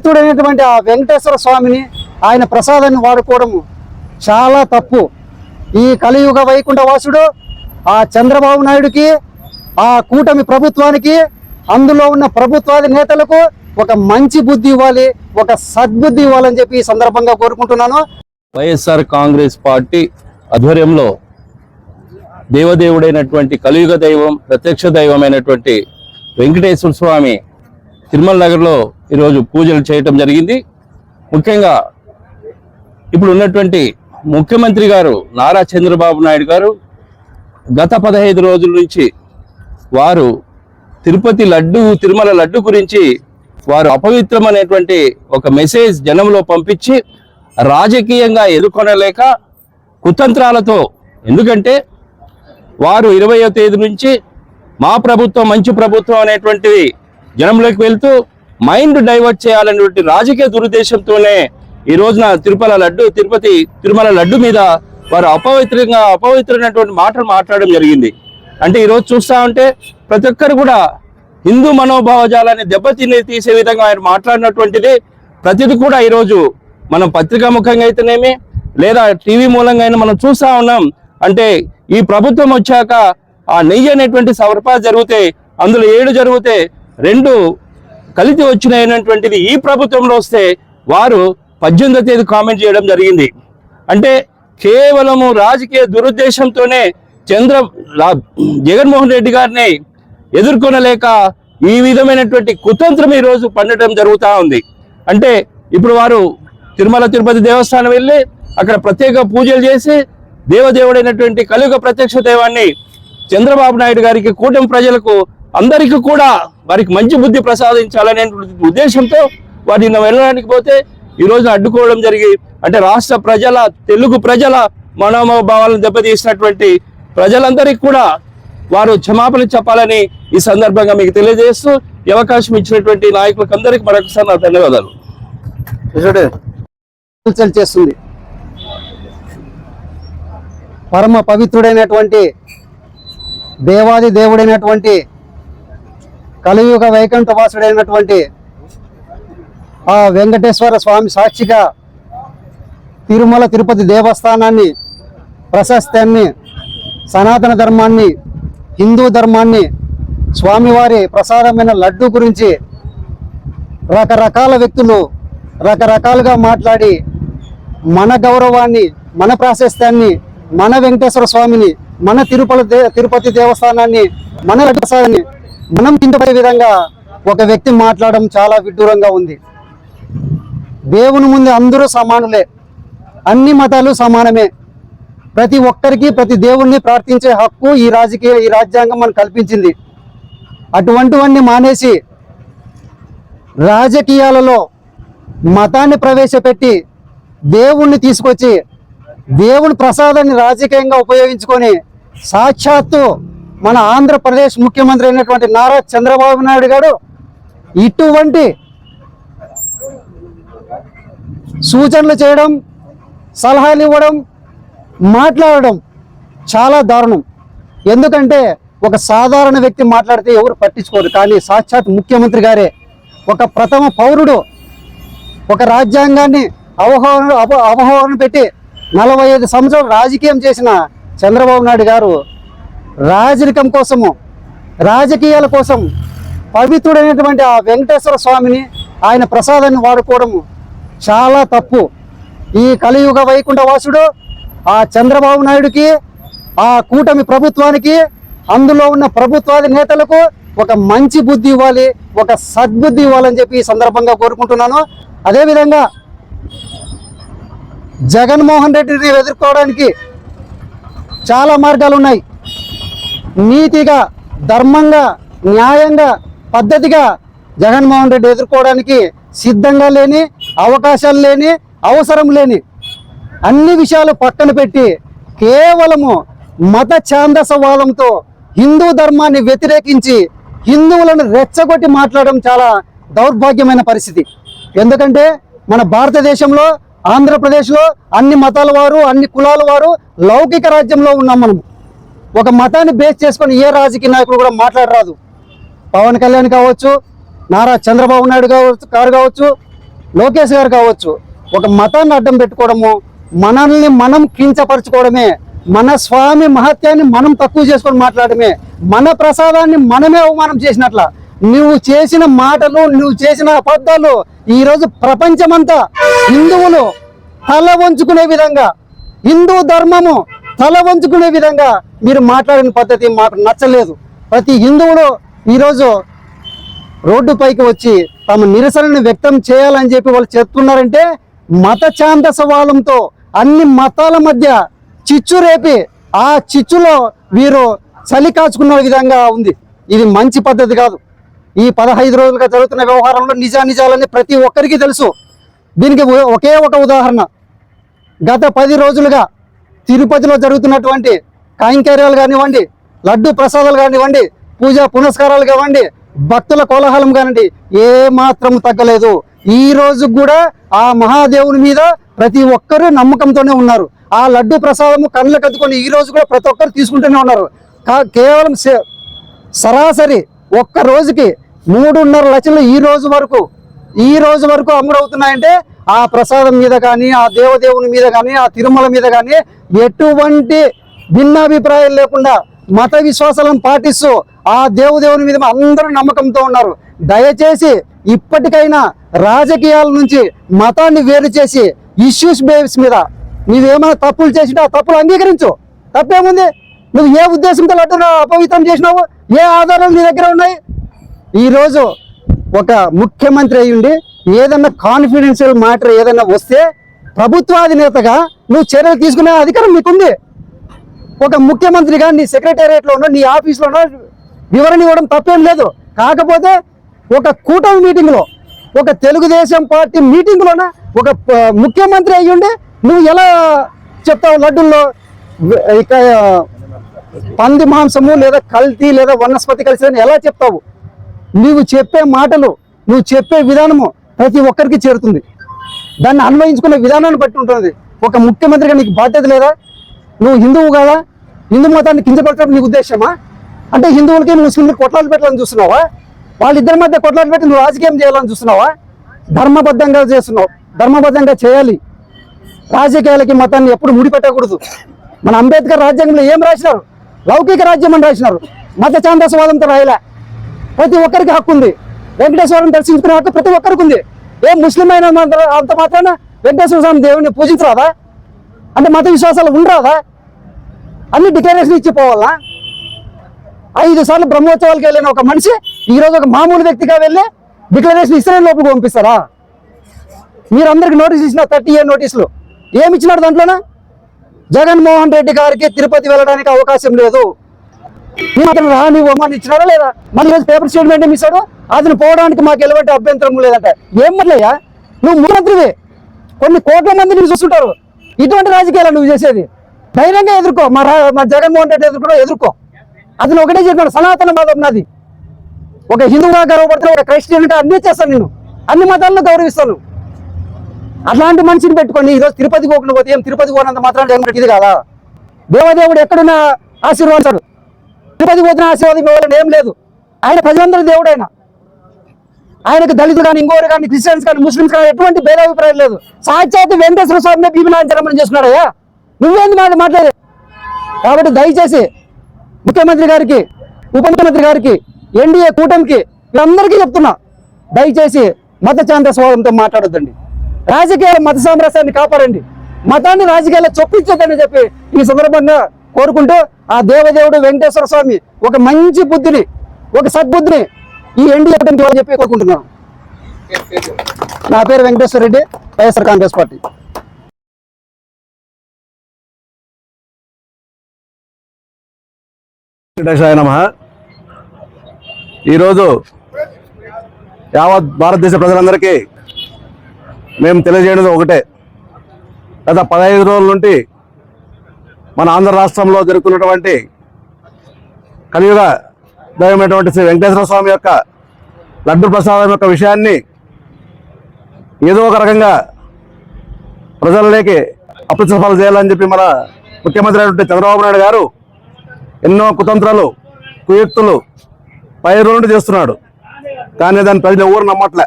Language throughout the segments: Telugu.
పవిత్రుడైనటువంటి ఆ వెంకటేశ్వర స్వామిని ఆయన ప్రసాదాన్ని వాడుకోవడం చాలా తప్పు. ఈ కలియుగ వైకుంఠ వాసుడు ఆ చంద్రబాబు నాయుడుకి ఆ కూటమి ప్రభుత్వానికి అందులో ఉన్న ప్రభుత్వాది నేతలకు ఒక మంచి బుద్ధి ఇవ్వాలి ఒక సద్బుద్ధి ఇవ్వాలని చెప్పి ఈ సందర్భంగా కోరుకుంటున్నాను. వైఎస్ఆర్ కాంగ్రెస్ పార్టీ ఆధ్వర్యంలో దేవదేవుడైనటువంటి కలియుగ దైవం ప్రత్యక్ష దైవమైనటువంటి వెంకటేశ్వర స్వామి తిరుమల నగర్లో ఈరోజు పూజలు చేయటం జరిగింది. ముఖ్యంగా ఇప్పుడు ఉన్నటువంటి ముఖ్యమంత్రి గారు నారా చంద్రబాబు నాయుడు గారు గత పదహైదు రోజుల నుంచి వారు తిరుపతి లడ్డు తిరుమల లడ్డు గురించి వారు అపవిత్రమైనటువంటి ఒక మెసేజ్ జనంలో పంపించి రాజకీయంగా ఎదుర్కొనలేక కుతంత్రాలతో ఎందుకంటే వారు ఇరవయో తేదీ నుంచి మా ప్రభుత్వం మంచి ప్రభుత్వం అనేటువంటిది జనంలోకి వెళ్తూ మైండ్ డైవర్ట్ చేయాలనేటువంటి రాజకీయ దురుద్దేశంతోనే ఈ రోజున తిరుపతి లడ్డు తిరుపతి తిరుమల లడ్డు మీద వారు అపవిత్రంగా అపవిత్రమైనటువంటి మాటలు మాట్లాడడం జరిగింది. అంటే ఈరోజు చూస్తా ఉంటే ప్రతి ఒక్కరు కూడా హిందూ మనోభావజాలాన్ని దెబ్బతిని తీసే విధంగా ఆయన మాట్లాడినటువంటిది ప్రతిది కూడా ఈరోజు మనం పత్రికా ముఖంగా అయితేనేమి లేదా టీవీ మూలంగా అయినా మనం చూస్తా ఉన్నాం. అంటే ఈ ప్రభుత్వం వచ్చాక ఆ నెయ్యి అనేటువంటి సరఫరా జరిగితే అందులో ఏడు జరిగితే రెండు కలిసి వచ్చినటువంటిది ఈ ప్రభుత్వంలో వస్తే వారు పద్దెనిమిదో తేదీ కామెంట్ చేయడం జరిగింది. అంటే కేవలము రాజకీయ దురుద్దేశంతోనే చంద్ర జగన్మోహన్ రెడ్డి గారిని ఎదుర్కొనలేక ఈ విధమైనటువంటి కుతంత్రం ఈ రోజు పండటం జరుగుతూ ఉంది. అంటే ఇప్పుడు వారు తిరుమల తిరుపతి దేవస్థానం వెళ్ళి అక్కడ ప్రత్యేక పూజలు చేసి దేవదేవుడైనటువంటి కలియుగ ప్రత్యక్ష దైవాన్ని చంద్రబాబు నాయుడు గారికి కూటమి ప్రజలకు అందరికీ కూడా వారికి మంచి బుద్ధి ప్రసాదించాలనే ఉద్దేశంతో వారు నిన్న వెళ్ళడానికి పోతే ఈ రోజున అడ్డుకోవడం జరిగి అంటే రాష్ట్ర ప్రజల తెలుగు ప్రజల మనోభావాలను దెబ్బతీసినటువంటి ప్రజలందరికీ కూడా వారు క్షమాపణ చెప్పాలని ఈ సందర్భంగా మీకు తెలియజేస్తూ ఈ అవకాశం ఇచ్చినటువంటి నాయకులకు అందరికీ మరొకసారి నా ధన్యవాదాలు. చేస్తుంది. పరమ పవిత్రుడైనటువంటి దేవాది దేవుడైనటువంటి కలియుగ వైకుంఠ వాసుడైనటువంటి ఆ వెంకటేశ్వర స్వామి సాక్షిగా తిరుమల తిరుపతి దేవస్థానాన్ని ప్రశస్తాన్ని సనాతన ధర్మాన్ని హిందూ ధర్మాన్ని స్వామివారి ప్రసాదమైన లడ్డు గురించి రకరకాల వ్యక్తులు రకరకాలుగా మాట్లాడి మన గౌరవాన్ని మన ప్రాశస్త్యాన్ని మన వెంకటేశ్వర స్వామిని మన తిరుపతి దే- తిరుపతి దేవస్థానాన్ని మన లడ్డు ప్రసాదాన్ని మనం కిందపడే విధంగా ఒక వ్యక్తి మాట్లాడడం చాలా విడ్డూరంగా ఉంది. దేవుని ముందు అందరూ సమానులే. అన్ని మతాలు సమానమే. ప్రతి ఒక్కరికి ప్రతి దేవుణ్ణి ప్రార్థించే హక్కు ఈ రాజకీయ ఈ రాజ్యాంగం మనకు కల్పించింది. అటువంటివన్నీ మానేసి రాజకీయాలలో మతాన్ని ప్రవేశపెట్టి దేవుణ్ణి తీసుకొచ్చి దేవుని ప్రసాదాన్ని రాజకీయంగా ఉపయోగించుకొని సాక్షాత్తు మన ఆంధ్రప్రదేశ్ ముఖ్యమంత్రి అయినటువంటి నారా చంద్రబాబు నాయుడు గారు ఇటువంటి సూచనలు చేయడం సలహాలు ఇవ్వడం మాట్లాడడం చాలా దారుణం. ఎందుకంటే ఒక సాధారణ వ్యక్తి మాట్లాడితే ఎవరు పట్టించుకోరు. కానీ సాక్షాత్ ముఖ్యమంత్రి గారే ఒక ప్రథమ పౌరుడు ఒక రాజ్యాంగాన్ని అవహోరణ అప- పెట్టి నలభై ఐదు సంవత్సరాలు రాజకీయం చేసిన చంద్రబాబు నాయుడు గారు రాజరికం కోసము రాజకీయాల కోసం పవిత్రుడైనటువంటి ఆ వెంకటేశ్వర స్వామిని ఆయన ప్రసాదాన్ని వాడుకోవడము చాలా తప్పు. ఈ కలియుగ వైకుంఠ వాసుడు ఆ చంద్రబాబు నాయుడుకి ఆ కూటమి ప్రభుత్వానికి అందులో ఉన్న ప్రభుత్వాది నేతలకు ఒక మంచి బుద్ధి ఇవ్వాలి ఒక సద్బుద్ధి ఇవ్వాలని చెప్పి ఈ సందర్భంగా కోరుకుంటున్నాను. అదేవిధంగా జగన్మోహన్ రెడ్డిని ఎదుర్కోవడానికి చాలా మార్గాలు ఉన్నాయి నీతిగా ధర్మంగా న్యాయంగా పద్ధతిగా జగన్మోహన్ రెడ్డి ఎదుర్కోవడానికి సిద్ధంగా లేని అవకాశాలు లేని అవసరం లేని అన్ని విషయాలు పక్కన పెట్టి కేవలము మత ఛాందసవాదంతో హిందూ ధర్మాన్ని వ్యతిరేకించి హిందువులను రెచ్చగొట్టి మాట్లాడడం చాలా దౌర్భాగ్యమైన పరిస్థితి. ఎందుకంటే మన భారతదేశంలో ఆంధ్రప్రదేశ్లో అన్ని మతాల వారు అన్ని కులాల వారు లౌకిక రాజ్యంలో ఉన్నాం మనం ఒక మతాన్ని బేస్ చేసుకొని ఏ రాజకీయ నాయకుడు కూడా మాట్లాడరాదు. పవన్ కళ్యాణ్ కావచ్చు నారా చంద్రబాబు నాయుడు కావచ్చు గారు కావచ్చు లోకేష్ గారు కావచ్చు ఒక మతాన్ని అడ్డం పెట్టుకోవడము మనల్ని మనం కించపరచుకోవడమే మన స్వామి మహత్యాన్ని మనం తక్కువ చేసుకొని మాట్లాడమే మన ప్రసాదాన్ని మనమే అవమానం చేసినట్ల. నువ్వు చేసిన మాటలు నువ్వు చేసిన అబద్ధాలు ఈరోజు ప్రపంచమంతా హిందువులు తల వంచుకునే విధంగా హిందూ ధర్మము తల వంచుకునే విధంగా మీరు మాట్లాడిన పద్ధతి మాకు నచ్చలేదు. ప్రతి హిందువులు ఈరోజు రోడ్డుపైకి వచ్చి తమ నిరసనను వ్యక్తం చేయాలని చెప్పి వాళ్ళు చెప్తున్నారంటే మత ఛాందసవాలంతో అన్ని మతాల మధ్య చిచ్చు రేపి ఆ చిచ్చులో వీరు చలి కాచుకున్న విధంగా ఉంది. ఇది మంచి పద్ధతి కాదు. ఈ పదహైదు రోజులుగా జరుగుతున్న వ్యవహారంలో నిజానిజాలని ప్రతి ఒక్కరికి తెలుసు. దీనికి ఒకే ఒక ఉదాహరణ. గత పది రోజులుగా తిరుపతిలో జరుగుతున్నటువంటి కైంకర్యాలు కానివ్వండి లడ్డు ప్రసాదాలు కానివ్వండి పూజా పునస్కారాలు కానివ్వండి భక్తుల కోలాహలం కానివ్వండి ఏ మాత్రం తగ్గలేదు. ఈ రోజు కూడా ఆ మహాదేవుని మీద ప్రతి ఒక్కరూ నమ్మకంతోనే ఉన్నారు. ఆ లడ్డు ప్రసాదము కళ్ళకు కత్తుకొని ఈ రోజు కూడా ప్రతి ఒక్కరు తీసుకుంటూనే ఉన్నారు. కా- కేవలం సరాసరి ఒక్క రోజుకి మూడున్నర లక్షలు ఈ రోజు వరకు ఈ రోజు వరకు అమ్ముడవుతున్నాయంటే ఆ ప్రసాదం మీద కానీ ఆ దేవదేవుని మీద కానీ ఆ తిరుమల మీద కానీ ఎటువంటి భిన్నాభిప్రాయం లేకుండా మత విశ్వాసాలను పాటిస్తూ ఆ దేవుదేవుని మీద అందరూ నమ్మకంతో ఉన్నారు. దయచేసి ఇప్పటికైనా రాజకీయాల నుంచి మతాన్ని వేరు చేసి ఇష్యూస్ బేస్ మీద నువ్వేమైనా తప్పులు చేసినా తప్పులు అంగీకరించు. తప్పేముంది? నువ్వు ఏ ఉద్దేశంతో అటు అపవిత్రం చేసినావు ఏ ఆధారాలు నీ దగ్గర ఉన్నాయి? ఈరోజు ఒక ముఖ్యమంత్రి అయ్యుండి ఏదన్నా కాన్ఫిడెన్షియల్ మ్యాటర్ ఏదైనా వస్తే ప్రభుత్వాధినేతగా నువ్వు చర్యలు తీసుకునే అధికారం నీకుంది. ఒక ముఖ్యమంత్రిగా నీ సెక్రటేరియట్లోనో నీ ఆఫీస్లోనో వివరణ ఇవ్వడం తప్పేం లేదు. కాకపోతే ఒక కూటమి మీటింగ్లో ఒక తెలుగుదేశం పార్టీ మీటింగ్లోన ఒక ముఖ్యమంత్రి అయ్యుండి నువ్వు ఎలా చెప్తావు లడ్డుల్లో? ఇక పంది మాంసము లేదా కల్తీ లేదా వనస్పతి కలిసి అని ఎలా చెప్తావు? నువ్వు చెప్పే మాటలు నువ్వు చెప్పే విధానము ప్రతి ఒక్కరికి చేరుతుంది. దాన్ని అన్వయించుకునే విధానాన్ని బట్టి ఉంటుంది. ఒక ముఖ్యమంత్రిగా నీకు బాధ్యత లేదా? నువ్వు హిందువు కాదా? హిందూ మతాన్ని కించపరచడం నీ ఉద్దేశమా? అంటే హిందువులకి ముస్లింలకి కొట్లాలు పెట్టాలని చూస్తున్నావా? వాళ్ళిద్దరి మధ్య కొట్లాలు పెట్టి నువ్వు రాజకీయం చేయాలని చూస్తున్నావా? ధర్మబద్ధంగా చేస్తున్నావు. ధర్మబద్ధంగా చేయాలి. రాజకీయాలకి మతాన్ని ఎప్పుడు ముడిపెట్టకూడదు. మన అంబేద్కర్ రాజ్యాంగంలో ఏం రాసినారు? లౌకిక రాజ్యం అని రాసినారు. మత ఛాందసవాదంతో రాయలే. ప్రతి ఒక్కరికి హక్కు ఉంది. వెంకటేశ్వరం దర్శించుకునే హక్కు ప్రతి ఒక్కరికి ఉంది. ఏ ముస్లిం అయిన అంత మాత్రాన వెంకటేశ్వర స్వామి దేవుని పూజించరాదా? అంటే మత విశ్వాసాలు ఉండరాదా? అన్ని డిక్లరేషన్ ఇచ్చిపోవాలా ఐదు సార్లు బ్రహ్మోత్సవాలకు వెళ్ళిన ఒక మనిషి ఈరోజు ఒక మామూలు వ్యక్తిగా వెళ్ళి డిక్లరేషన్ ఇస్రాయల్ లోపలికి పంపిస్తారా మీరందరికి నోటీస్ ఇచ్చిన థర్టీ ఇయర్ నోటీసులు ఏమి ఇచ్చినాడు దాంట్లోనా? జగన్మోహన్ రెడ్డి గారికి తిరుపతి వెళ్ళడానికి అవకాశం లేదు. ఈ మాత్రం రాని ఒమ్మని ఇచ్చినాడా లేదా? మళ్ళీ ఈరోజు పేపర్ స్టేట్మెంట్ ఏమి ఇస్తాడు? అతను పోవడానికి మాకు ఎలాంటి అభ్యంతరం లేదంట. ఏం మళ్ళయ్యా నువ్వు ముఖ్యమంత్రివి. కొన్ని కోట్ల మంది నువ్వు చూస్తుంటారు. ఇటువంటి రాజకీయాలు నువ్వు చేసేది. ధైర్యంగా ఎదుర్కో. మా మా జగన్మోహన్ రెడ్డి ఎదుర్కో ఎదుర్కో. అతను ఒకటే చెప్పాడు సనాతన మతం నాది. ఒక హిందువుగా గర్వపడతాను ఒక క్రైస్టియన్గా అన్నీ చేస్తాను నేను. అన్ని మతాలను గౌరవిస్తాను. అట్లాంటి మనిషిని పెట్టుకొని ఈరోజు తిరుపతి పోకుండా పోతే ఏం తిరుపతి పోనంత మాత్రం జగన్ ఇది కాదా? దేవదేవుడు ఎక్కడున్నా ఆశీర్వాదాడు తిరుపతి పోతున్న ఆశీర్వాదం ఇవ్వాలని ఏం లేదు. ఆయన ప్రజలందరూ దేవుడు ఆయన ఆయనకు దళితులు కానీ ఇంకోరు కానీ క్రిస్టియన్స్ కానీ ముస్లిమ్స్ కానీ ఎటువంటి భేదాభిప్రాయం లేదు. సాక్షాత్ వెంకటేశ్వర స్వామిని భీమనాంచరమని చేస్తున్నాడయ్యా నువ్వేంది మాట మాట్లాడే? కాబట్టి దయచేసి ముఖ్యమంత్రి గారికి ఉప ముఖ్యమంత్రి గారికి ఎన్డీఏ కూటమికి వీళ్ళందరికీ చెప్తున్నా దయచేసి మత స్వాదంతో మాట్లాడొద్దండి. రాజకీయ మత సామరస్యాన్ని కాపాడండి. మతాన్ని రాజకీయాల్లో చొప్పించొద్దని చెప్పి ఈ సందర్భంగా కోరుకుంటూ ఆ దేవదేవుడు వెంకటేశ్వర స్వామి ఒక మంచి బుద్ధిని ఒక సద్బుద్ధిని ఈ ఎన్డీఏ కూటమికి చెప్పి కోరుకుంటున్నాను. నా పేరు వెంకటేశ్వర రెడ్డి వైఎస్ఆర్ కాంగ్రెస్ పార్టీ. వెంకటేశాయ నమ. ఈరోజు యావత్ భారతదేశ ప్రజలందరికీ మేము తెలియజేయడం ఒకటే. గత పదహైదు రోజుల నుండి మన ఆంధ్ర రాష్ట్రంలో జరుగుతున్నటువంటి కలియుగ దైవమైనటువంటి శ్రీ వెంకటేశ్వర స్వామి యొక్క లడ్డు ప్రసాదం యొక్క విషయాన్ని ఏదో ఒక రకంగా ప్రజలలోకి అప్రచపాలు చేయాలని చెప్పి మన ముఖ్యమంత్రి అయినటువంటి చంద్రబాబు నాయుడు గారు ఎన్నో కుతంత్రాలు కుయుక్తులు పై నుండి చేస్తున్నాడు. కానీ దాన్ని ప్రజలు ఎవరు నమ్మట్లే.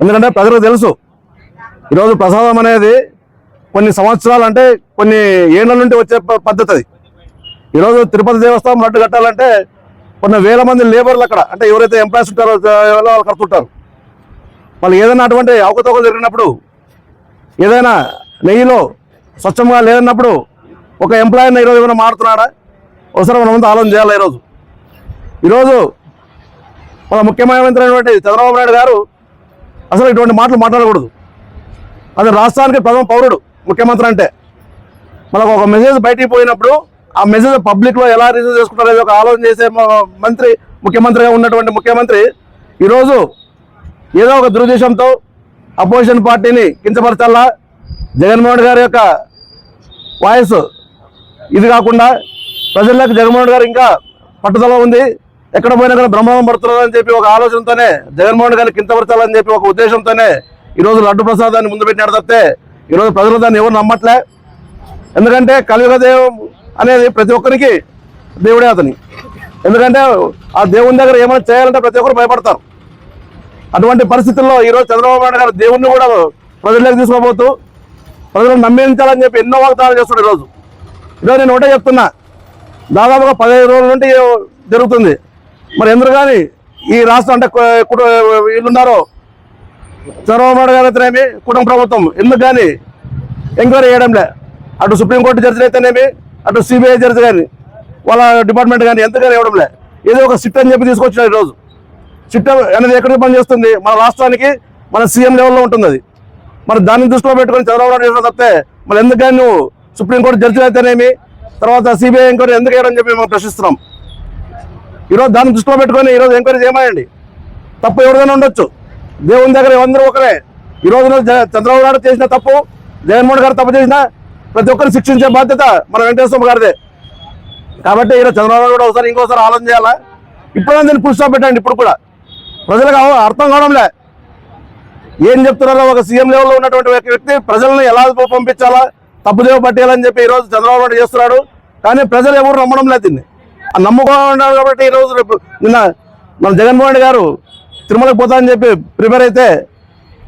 ఎందుకంటే ప్రజలకు తెలుసు ఈరోజు ప్రసాదం అనేది కొన్ని సంవత్సరాలు అంటే కొన్ని ఏళ్ళ నుండి వచ్చే ప- పద్ధతి అది. ఈరోజు తిరుపతి దేవస్థానం లడ్డు కట్టాలంటే కొన్ని వేల మంది లేబర్లు అక్కడ. అంటే ఎవరైతే ఎంప్లాయీస్ ఉంటారో ఎవరో వాళ్ళు కడుతుంటారు. వాళ్ళు ఏదైనా అటువంటి అవకతవకలు జరిగినప్పుడు ఏదైనా నెయ్యిలో స్వచ్ఛంగా లేదన్నప్పుడు ఒక ఎంప్లాయీని ఈరోజు ఏమైనా మారుతున్నాడా? ఒకసారి మనం ఆలోచన చేయాలి ఈరోజు. ఈరోజు మన ముఖ్యమంత్రి అయినటువంటి చంద్రబాబు నాయుడు గారు అసలు ఇటువంటి మాటలు మాట్లాడకూడదు. అది రాష్ట్రానికి ప్రథమ పౌరుడు ముఖ్యమంత్రి అంటే. మనకు ఒక మెసేజ్ బయటికి పోయినప్పుడు ఆ మెసేజ్ పబ్లిక్లో ఎలా రిసీవ్ చేసుకుంటారో అనేది ఒక ఆలోచన చేసే మంత్రి ముఖ్యమంత్రిగా ఉన్నటువంటి ముఖ్యమంత్రి ఈరోజు ఏదో ఒక దురుద్దేశంతో అపోజిషన్ పార్టీని కించపరచాలా? జగన్మోహన్ గారి యొక్క వాయిస్ ఇది కాకుండా ప్రజల్లోకి జగన్మోహన్ గారు ఇంకా పట్టుదల ఉంది. ఎక్కడ పోయినా కూడా బ్రహ్మాండం పడుతున్నారని చెప్పి ఒక ఆలోచనతోనే జగన్మోహన్ గారిని కించపరచాలని చెప్పి ఒక ఉద్దేశంతోనే ఈరోజు లడ్డు ప్రసాదాన్ని ముందు పెట్టినాడు తప్పితే ఈరోజు ప్రజలు దాన్ని ఎవరు నమ్మట్లే. ఎందుకంటే కలియుగదేవం అనేది ప్రతి ఒక్కరికి దేవుడే అతని. ఎందుకంటే ఆ దేవుని దగ్గర ఏమైనా చేయాలంటే ప్రతి ఒక్కరు భయపడతారు. అటువంటి పరిస్థితుల్లో ఈరోజు చంద్రబాబు నాయుడు గారు దేవుణ్ణి కూడా ప్రజల్లోకి తీసుకోబోతూ ప్రజలను నమ్మించాలని చెప్పి ఎన్నో వాగ్దానాలు చేస్తున్నాడు ఈరోజు. ఈరోజు నేను ఒకటే చెప్తున్నా దాదాపుగా పదిహేను రోజుల నుండి జరుగుతుంది. మరి ఎందుకు కానీ ఈ రాష్ట్రం అంటే కుటు- వీళ్ళున్నారో చంద్రబాబు నాయుడు గారు అయితేనేమి కుటుంబ ప్రభుత్వం. ఎందుకు కానీ ఎంక్వైరీ చేయడంలే. అటు సుప్రీంకోర్టు జడ్జిలు అయితేనేమి అటు సిబిఐ జడ్జి కానీ వాళ్ళ డిపార్ట్మెంట్ కానీ ఎంతగానో ఇవ్వడంలే. ఏదో ఒక సిట్ అని చెప్పి తీసుకొచ్చిన ఈరోజు. సిట్ అనేది ఎక్కడికి పనిచేస్తుంది? మన రాష్ట్రానికి మన సీఎం లెవెల్లో ఉంటుంది అది. మరి దాన్ని దృష్టిలో పెట్టుకొని చంద్రబాబు నాయుడు తప్పితే మరి కానీ నువ్వు సుప్రీంకోర్టు జడ్జిలు అయితేనేమి తర్వాత సిబిఐ ఎంక్వైరీ ఎందుకు వేయడం చెప్పి మేము ప్రశ్నిస్తున్నాం. ఈరోజు దాన్ని దృష్టిలో పెట్టుకొని ఈరోజు ఎంక్వైరీ చేయమండి తప్పు ఎవరిదైనా ఉండొచ్చు. దేవుని దగ్గర అందరూ ఒకరే. ఈ చంద్రబాబు గారు చేసిన తప్పు జగన్మోహన్ గారు తప్పు చేసిన ప్రతి ఒక్కరిని శిక్షించే బాధ్యత మన వెంకటేశ్వర గారిదే. కాబట్టి ఈరోజు చంద్రబాబు కూడా ఒకసారి ఇంకోసారి ఆలోచన చేయాలా? ఇప్పుడైనా దీన్ని పుల్ పెట్టండి ఇప్పుడు కూడా. ప్రజలకు అర్థం కావడంలే. ఏం చెప్తున్నారో ఒక సీఎం లెవెల్లో ఉన్నటువంటి వ్యక్తి ప్రజలను ఎలా పంపించాలా? తప్పుదేవ పట్టేయాలని చెప్పి ఈ రోజు చంద్రబాబు నాయుడు చేస్తున్నాడు. కానీ ప్రజలు ఎవరు నమ్మడం లేదు దీన్ని. ఆ కాబట్టి ఈ రోజు రేపు నిన్న మన జగన్మోహన్ రెడ్డి గారు తిరుమలకు పోతా అని చెప్పి ప్రిపేర్ అయితే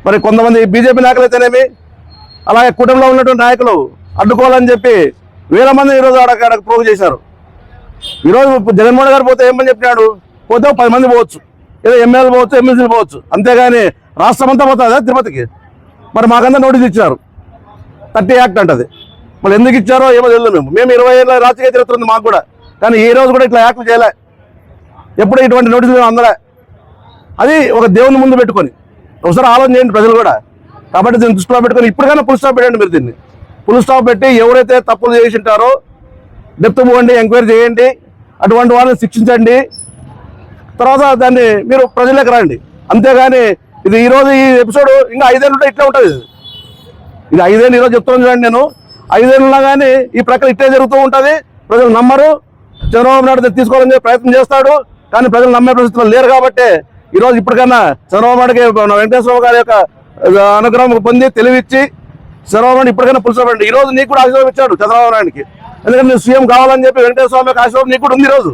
మరి కొంతమంది బీజేపీ నాయకులు అయితేనేమి అలాగే కుటుంబంలో ఉన్నటువంటి నాయకులు అడ్డుకోవాలని చెప్పి వేల మంది ఈరోజు ఆడ ఆడ ప్రోగ్ చేశారు. ఈరోజు జగన్మోహన్ గారు పోతే ఏమని చెప్పినాడు? పోతే పది మంది పోవచ్చు. ఏదో ఎమ్మెల్యేలు పోవచ్చు ఎమ్మెల్సీలు పోవచ్చు. అంతేగాని రాష్ట్రం అంతా పోతుందా తిరుపతికి? మరి మాకంతా నోటీస్ ఇచ్చారు థర్టీ యాక్ట్ అంటది. మళ్ళీ ఎందుకు ఇచ్చారో ఏమో తెలియదు మేము. మేము ఇరవై ఏళ్ళ రాజకీయ చరిత్ర ఉంది మాకు కూడా. కానీ ఈ రోజు కూడా ఇట్లా యాక్ట్ చేయలే. ఎప్పుడు ఇటువంటి నోటీసులు మేము అందలే. అది ఒక దేవుని ముందు పెట్టుకొని. ఒకసారి ఆలోచన చేయండి ప్రజలు కూడా. కాబట్టి దీన్ని దృష్టిలో పెట్టుకొని ఇప్పటికైనా ఫుల్ స్టాప్ పెట్టండి మీరు దీన్ని. ఫుల్ స్టాప్ పెట్టి ఎవరైతే తప్పులు చేసింటారో డెప్త్ పోండి ఎంక్వైరీ చేయండి అటువంటి వాళ్ళని శిక్షించండి. తర్వాత దాన్ని మీరు ప్రజలకు రండి. అంతేగాని ఇది ఈ రోజు ఈ ఎపిసోడ్ ఇంకా ఐదేళ్ళు ఇట్లా ఉంటుంది. ఇది. ఐదేళ్ళు ఈరోజు చెప్తున్నాను చూడండి నేను. ఐదేళ్ళున్నా కానీ ఈ ప్రక్రియ ఇట్టే జరుగుతూ ఉంటుంది. ప్రజలు నమ్మరు. చంద్రబాబు నాయుడు తీసుకోవాలని ప్రయత్నం చేస్తాడు. కానీ ప్రజలు నమ్మే పరిస్థితుల్లో లేరు కాబట్టి ఈరోజు ఇప్పటికన్నా చంద్రబాబు నాయుడుకి వెంకటేశ్వరరావు వెంకటేశ్వర గారి యొక్క అనుగ్రహం పొంది తెలివిచ్చి చంద్రబాబు నాయుడు ఇప్పటికైనా పులుసపండి ఈ రోజు నీకు కూడా ఆశీర్వాదం ఇచ్చాడు చంద్రబాబు నాయుడుకి. ఎందుకంటే నువ్వు సీఎం కావాలని చెప్పి వెంకటేశ్వర స్వామి యొక్క ఆశీర్వాదం నీకు కూడా ఉంది రోజు.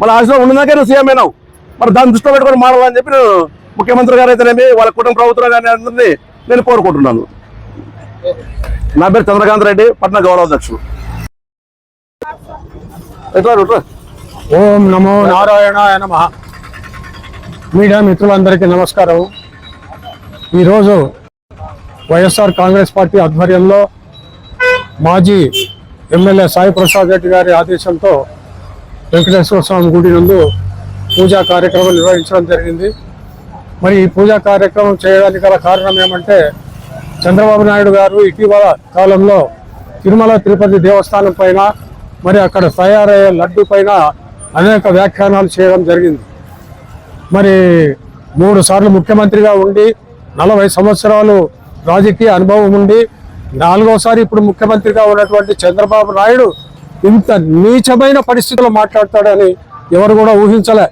మన ఆశీర్వాదం ఉన్నదాకే నువ్వు సీఎం అయినావు. మరి దాన్ని దృష్టిలో పెట్టుకొని మాడాలని చెప్పి నేను ముఖ్యమంత్రి గారు అయితేనేమి వాళ్ళ కుటుంబ ప్రభుత్వం కానీ అందరినీ నేను కోరుకుంటున్నాను. నా పేరు చంద్రకాంత్ రెడ్డి పట్న గౌరవాధ్యక్షుడు ఎట్లా? ఓం నమో నారాయణాయ నమ. మీడియా మిత్రులందరికీ నమస్కారం. ఈరోజు వైఎస్ఆర్ కాంగ్రెస్ పార్టీ ఆధ్వర్యంలో మాజీ ఎమ్మెల్యే సాయి ప్రసాద్ రెడ్డి గారి ఆదేశంతో వెంకటేశ్వర స్వామి గుడి నందు పూజా కార్యక్రమం నిర్వహించడం జరిగింది. మరి ఈ పూజా కార్యక్రమం చేయడానికి గల కారణం ఏమంటే చంద్రబాబు నాయుడు గారు ఇటీవల కాలంలో తిరుమల తిరుపతి దేవస్థానం పైన మరి అక్కడ తయారయ్యే లడ్డు పైన అనేక వ్యాఖ్యానాలు చేయడం జరిగింది. మరి మూడు సార్లు ముఖ్యమంత్రిగా ఉండి నలభై సంవత్సరాలు రాజకీయ అనుభవం ఉండి నాలుగోసారి ఇప్పుడు ముఖ్యమంత్రిగా ఉన్నటువంటి చంద్రబాబు నాయుడు ఇంత నీచమైన పరిస్థితుల్లో మాట్లాడతాడని ఎవరు కూడా ఊహించలే.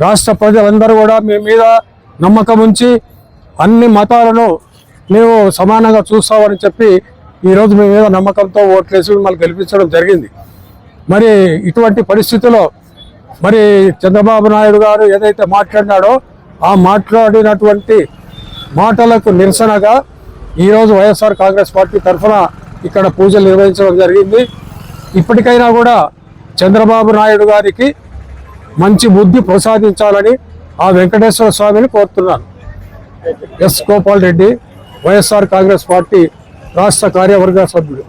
రాష్ట్ర ప్రజలందరూ కూడా మీ మీద నమ్మకం ఉంచి అన్ని మతాలను మేము సమానంగా చూస్తావని చెప్పి ఈరోజు మీ మీద నమ్మకంతో ఓట్లేసి మిమ్మల్ని గెలిపించడం జరిగింది. మరి ఇటువంటి పరిస్థితిలో మరి చంద్రబాబు నాయుడు గారు ఏదైతే మాట్లాడినాడో ఆ మాట్లాడినటువంటి మాటలకు నిరసనగా ఈరోజు వైఎస్ఆర్ కాంగ్రెస్ పార్టీ తరఫున ఇక్కడ పూజలు నిర్వహించడం జరిగింది. ఇప్పటికైనా కూడా చంద్రబాబు నాయుడు గారికి మంచి బుద్ధి ప్రసాదించాలని ఆ వెంకటేశ్వర స్వామిని కోరుతున్నాను. ఎస్ గోపాల్ రెడ్డి. వైఎస్ఆర్ కాంగ్రెస్ పార్టీ రాష్ట్ర కార్యవర్గ సభ్యుడు